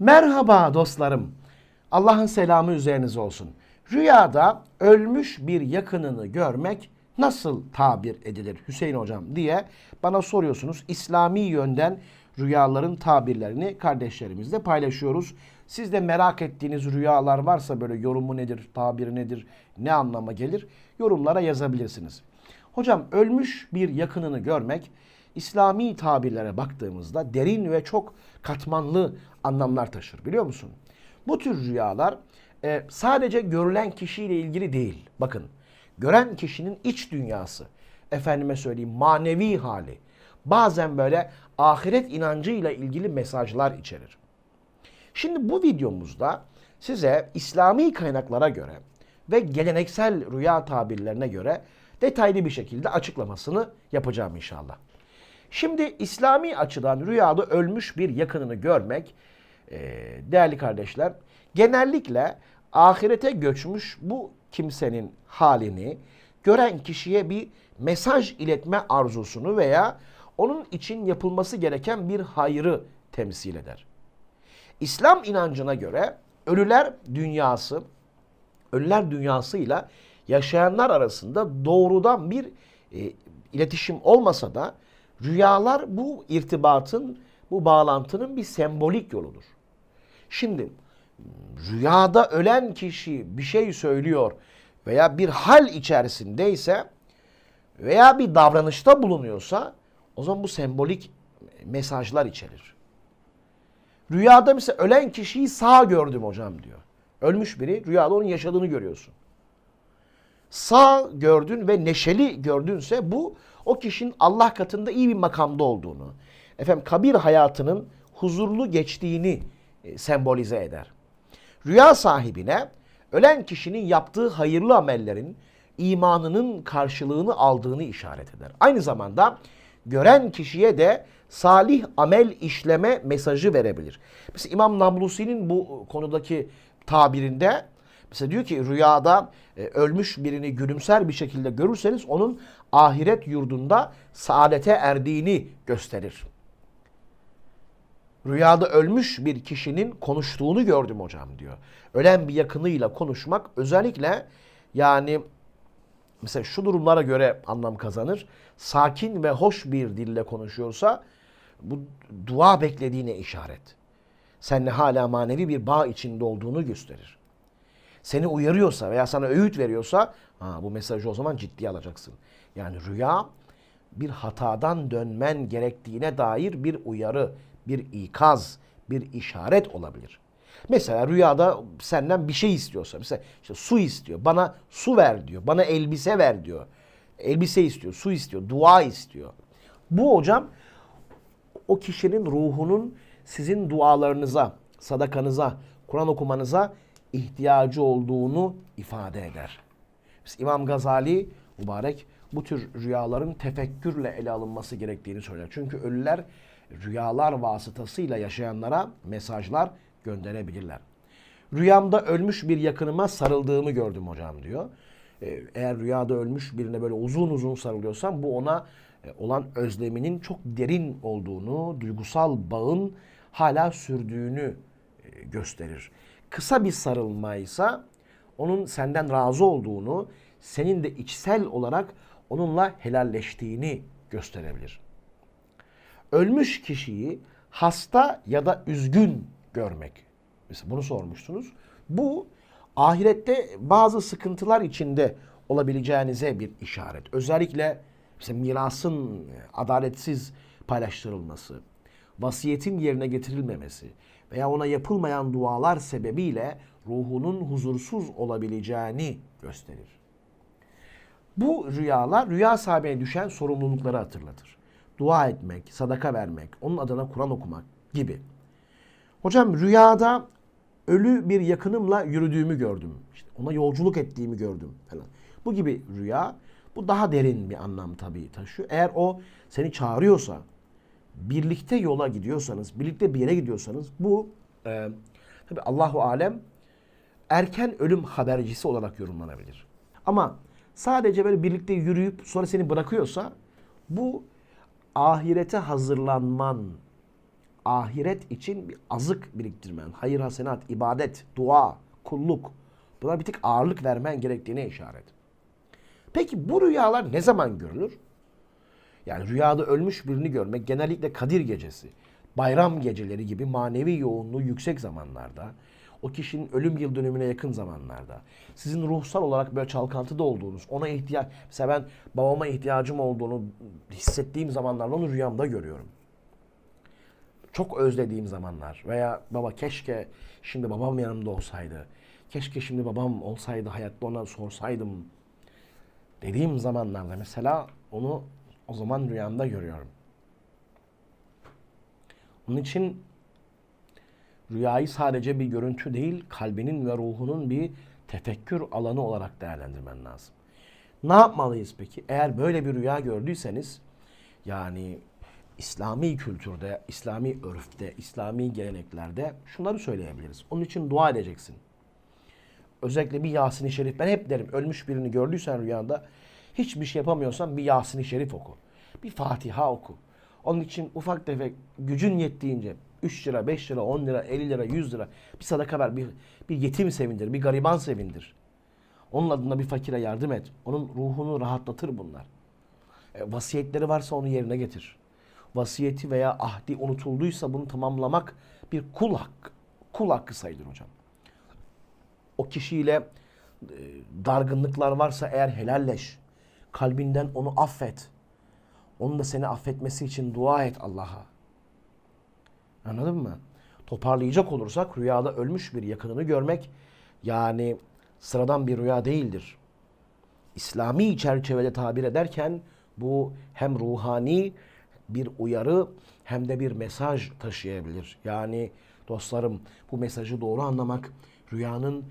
Merhaba dostlarım. Allah'ın selamı üzerinize olsun. Rüyada ölmüş bir yakınını görmek nasıl tabir edilir Hüseyin hocam diye bana soruyorsunuz. İslami yönden rüyaların tabirlerini kardeşlerimizle paylaşıyoruz. Siz de merak ettiğiniz rüyalar varsa böyle yorumu nedir, tabiri nedir, ne anlama gelir yorumlara yazabilirsiniz. Hocam ölmüş bir yakınını görmek İslami tabirlere baktığımızda derin ve çok katmanlı anlamlar taşır biliyor musun? Bu tür rüyalar e, sadece görülen kişiyle ilgili değil. Bakın gören kişinin iç dünyası, efendime söyleyeyim manevi hali, bazen böyle ahiret inancıyla ilgili mesajlar içerir. Şimdi bu videomuzda size İslami kaynaklara göre ve geleneksel rüya tabirlerine göre detaylı bir şekilde açıklamasını yapacağım inşallah. Şimdi İslami açıdan rüyada ölmüş bir yakınını görmek e, değerli kardeşler genellikle ahirete göçmüş bu kimsenin halini gören kişiye bir mesaj iletme arzusunu veya onun için yapılması gereken bir hayrı temsil eder. İslam inancına göre ölüler dünyası, ölüler dünyasıyla yaşayanlar arasında doğrudan bir e, iletişim olmasa da rüyalar bu irtibatın, bu bağlantının bir sembolik yoludur. Şimdi rüyada ölen kişi bir şey söylüyor veya bir hal içerisindeyse veya bir davranışta bulunuyorsa o zaman bu sembolik mesajlar içerir. Rüyada mesela ölen kişiyi sağ gördüm hocam diyor. Ölmüş biri rüyada onun yaşadığını görüyorsun. Sağ gördün ve neşeli gördünse bu o kişinin Allah katında iyi bir makamda olduğunu, efendim kabir hayatının huzurlu geçtiğini e, sembolize eder. Rüya sahibine ölen kişinin yaptığı hayırlı amellerin imanının karşılığını aldığını işaret eder. Aynı zamanda gören kişiye de salih amel işleme mesajı verebilir. Mesela İmam Nablusi'nin bu konudaki tabirinde mesela diyor ki rüyada e, ölmüş birini gülümser bir şekilde görürseniz onun ahiret yurdunda saadete erdiğini gösterir. Rüyada ölmüş bir kişinin konuştuğunu gördüm hocam diyor. Ölen bir yakınıyla konuşmak özellikle yani mesela şu durumlara göre anlam kazanır. Sakin ve hoş bir dille konuşuyorsa bu dua beklediğine işaret. Seninle hala manevi bir bağ içinde olduğunu gösterir. Seni uyarıyorsa veya sana öğüt veriyorsa ha, bu mesajı o zaman ciddiye alacaksın. Yani rüya bir hatadan dönmen gerektiğine dair bir uyarı, bir ikaz, bir işaret olabilir. Mesela rüyada senden bir şey istiyorsa, mesela işte su istiyor, bana su ver diyor, bana elbise ver diyor. Elbise istiyor, su istiyor, dua istiyor. Bu hocam o kişinin ruhunun sizin dualarınıza, sadakanıza, Kur'an okumanıza ihtiyacı olduğunu ifade eder. İmam Gazali mübarek bu tür rüyaların tefekkürle ele alınması gerektiğini söyler. Çünkü ölüler rüyalar vasıtasıyla yaşayanlara mesajlar gönderebilirler. Rüyamda ölmüş bir yakınıma sarıldığımı gördüm hocam diyor. Ee, Eğer rüyada ölmüş birine böyle uzun uzun sarılıyorsan bu ona e, olan özleminin çok derin olduğunu, duygusal bağın hala sürdüğünü e, gösterir. Kısa bir sarılmaysa onun senden razı olduğunu, senin de içsel olarak onunla helalleştiğini gösterebilir. Ölmüş kişiyi hasta ya da üzgün görmek. Mesela bunu sormuştunuz. Bu ahirette bazı sıkıntılar içinde olabileceğinize bir işaret. Özellikle mesela mirasın adaletsiz paylaştırılması, vasiyetin yerine getirilmemesi veya ona yapılmayan dualar sebebiyle ruhunun huzursuz olabileceğini gösterir. Bu rüyalar rüya sahibine düşen sorumlulukları hatırlatır. Dua etmek, sadaka vermek, onun adına Kur'an okumak gibi. Hocam rüyada ölü bir yakınımla yürüdüğümü gördüm. İşte ona yolculuk ettiğimi gördüm falan. Bu gibi rüya bu daha derin bir anlam tabii taşıyor. Eğer o seni çağırıyorsa, birlikte yola gidiyorsanız, birlikte bir yere gidiyorsanız bu e, tabii Allahu alem erken ölüm habercisi olarak yorumlanabilir. Ama sadece böyle birlikte yürüyüp sonra seni bırakıyorsa bu ahirete hazırlanman ahiret için bir azık biriktirmen, hayır hasenat, ibadet, dua, kulluk. Buna bir tık ağırlık vermen gerektiğine işaret. Peki bu rüyalar ne zaman görülür? Yani rüyada ölmüş birini görmek genellikle Kadir gecesi, bayram geceleri gibi manevi yoğunluğu yüksek zamanlarda, o kişinin ölüm yıl dönümüne yakın zamanlarda, sizin ruhsal olarak böyle çalkantıda olduğunuz, ona ihtiyaç, mesela ben babama ihtiyacım olduğunu hissettiğim zamanlarda onu rüyamda görüyorum. Çok özlediğim zamanlar veya baba keşke şimdi babam yanımda olsaydı, keşke şimdi babam olsaydı hayatta ona sorsaydım dediğim zamanlarda mesela onu o zaman rüyamda görüyorum. Onun için rüyayı sadece bir görüntü değil, kalbinin ve ruhunun bir tefekkür alanı olarak değerlendirmen lazım. Ne yapmalıyız peki? Eğer böyle bir rüya gördüyseniz, yani İslami kültürde, İslami örfte, İslami geleneklerde şunları söyleyebiliriz. Onun için dua edeceksin. Özellikle bir Yasin-i Şerif. Ben hep derim ölmüş birini gördüysen rüyanda hiçbir şey yapamıyorsan bir Yasin-i Şerif oku. Bir Fatiha oku. Onun için ufak tefek gücün yettiğince 3 lira, 5 lira, 10 lira, 50 lira, 100 lira bir sadaka ver. Bir, bir yetim sevindir, bir gariban sevindir. Onun adına bir fakire yardım et. Onun ruhunu rahatlatır bunlar. E, vasiyetleri varsa onu yerine getir. Vasiyeti veya ahdi unutulduysa bunu tamamlamak bir kul hakkı. Kul hakkı sayılır hocam o kişiyle e, dargınlıklar varsa eğer helalleş. Kalbinden onu affet. Onun da seni affetmesi için dua et Allah'a. Anladın mı? Toparlayacak olursak rüyada ölmüş bir yakınını görmek yani sıradan bir rüya değildir. İslami çerçevede tabir ederken bu hem ruhani bir uyarı hem de bir mesaj taşıyabilir. Yani dostlarım bu mesajı doğru anlamak rüyanın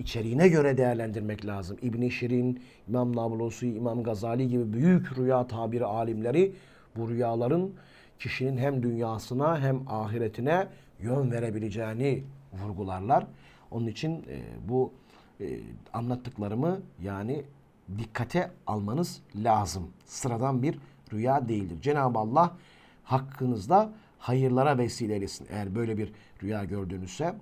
içeriğine göre değerlendirmek lazım. İbn Şirin, İmam Nablusi, İmam Gazali gibi büyük rüya tabiri alimleri bu rüyaların kişinin hem dünyasına hem ahiretine yön verebileceğini vurgularlar. Onun için e, bu e, anlattıklarımı yani dikkate almanız lazım. Sıradan bir rüya değildir. Cenab-ı Allah hakkınızda hayırlara vesile eylesin. Eğer böyle bir rüya gördüğünüzse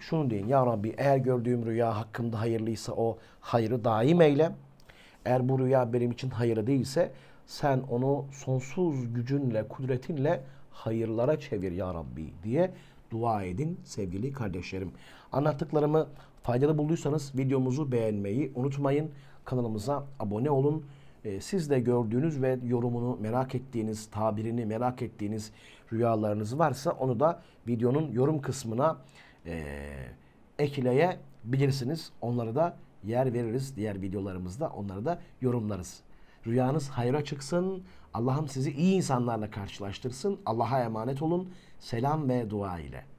şunu deyin ya Rabbi eğer gördüğüm rüya hakkında hayırlıysa o hayrı daim eyle. Eğer bu rüya benim için hayırlı değilse sen onu sonsuz gücünle, kudretinle hayırlara çevir ya Rabbi diye dua edin sevgili kardeşlerim. Anlattıklarımı faydalı bulduysanız videomuzu beğenmeyi unutmayın. Kanalımıza abone olun. Ee, Siz de gördüğünüz ve yorumunu merak ettiğiniz, tabirini merak ettiğiniz rüyalarınız varsa onu da videonun yorum kısmına e, ekleyebilirsiniz. Onları da yer veririz diğer videolarımızda. Onları da yorumlarız. Rüyanız hayra çıksın. Allah'ım sizi iyi insanlarla karşılaştırsın. Allah'a emanet olun. Selam ve dua ile.